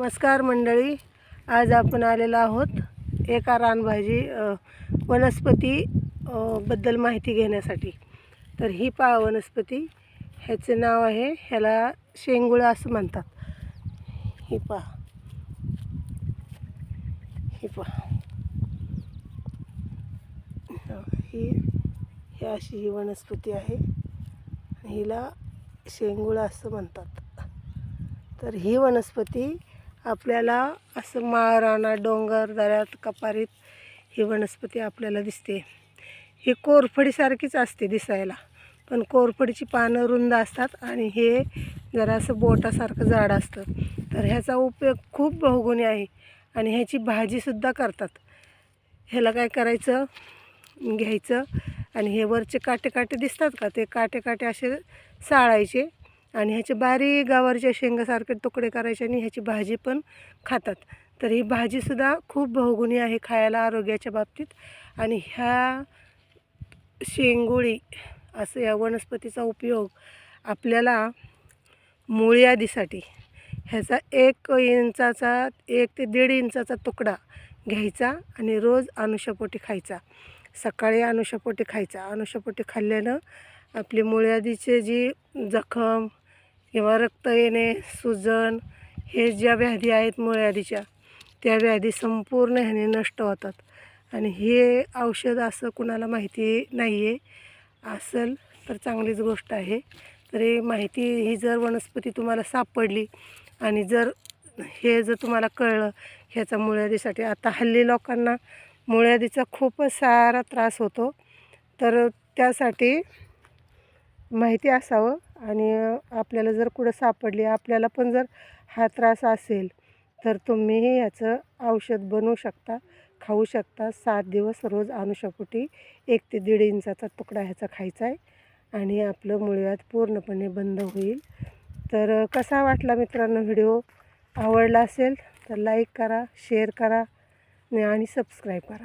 नमस्कार मंडळी. आज आपण आलेलो आहोत एका रानभाजी वनस्पती बद्दल माहिती घेण्यासाठी. तर ही पा वनस्पती ह्याचे नाव आहे ह्याला शेंगुळा असं म्हणतात. ही पहा. ही पहा. ही ही अशी ही वनस्पती आहे. हिला शेंगुळा असं म्हणतात. तर ही वनस्पती आपल्याला असं माळ डोंगर दऱ्यात कपारीत ही वनस्पती आपल्याला दिसते. ही कोरफडीसारखीच असते दिसायला. पण कोरफडीची पानं रुंद असतात आणि हे जरासं बोटासारखं झाड असतं. तर ह्याचा उपयोग खूप बहुगुणी आहे आणि ह्याची भाजीसुद्धा करतात. ह्याला काय करायचं? घ्यायचं आणि हे वरचे काटे काटे दिसतात का? ते काटे काटे असे साळायचे आणि ह्याचे बारीक गावारच्या शेंगासारखे तुकडे करायचे आणि ह्याची भाजी पण खातात. तर ही भाजीसुद्धा खूप बहुगुणी आहे खायला आरोग्याच्या बाबतीत. आणि ह्या शेंगोळी असं या वनस्पतीचा उपयोग आपल्याला मुळ्यादीसाठी ह्याचा एक इंचाचा एक ते दीड इंचाचा तुकडा घ्यायचा आणि रोज अनुषापोटी खायचा. सकाळी अनुषापोटी खायचा. अनुषापोटी खाल्ल्यानं आपली मुळ्यादीचे जी जखम किंवा रक्त येणे सुजन हे ज्या व्याधी आहेत मुळ्याधीच्या त्या व्याधी संपूर्ण ह्याने नष्ट होतात. आणि हे औषध असं कुणाला माहिती नाही आहे असेल तर चांगलीच गोष्ट आहे. तरी माहिती ही जर वनस्पती तुम्हाला सापडली आणि जर हे जर तुम्हाला कळलं ह्याचा मुळ्यादीसाठी आता हल्ली लोकांना मुळ्यादीचा खूपच सारा त्रास होतो. तर त्यासाठी माहिती असावं. आणि आपल्याला जर कुठं सापडली आपल्याला पण जर हा त्रास असेल तर तुम्हीही याचं औषध बनवू शकता खाऊ शकता. सात दिवस रोज अनुषापोटी एक ते दीड इंचाचा तुकडा ह्याचा खायचा आहे आणि आपलं मुळव्यात पूर्णपणे बंद होईल. तर कसा वाटला मित्रांनो व्हिडिओ? आवडला असेल तर लाईक करा शेअर करा आणि सबस्क्राईब करा.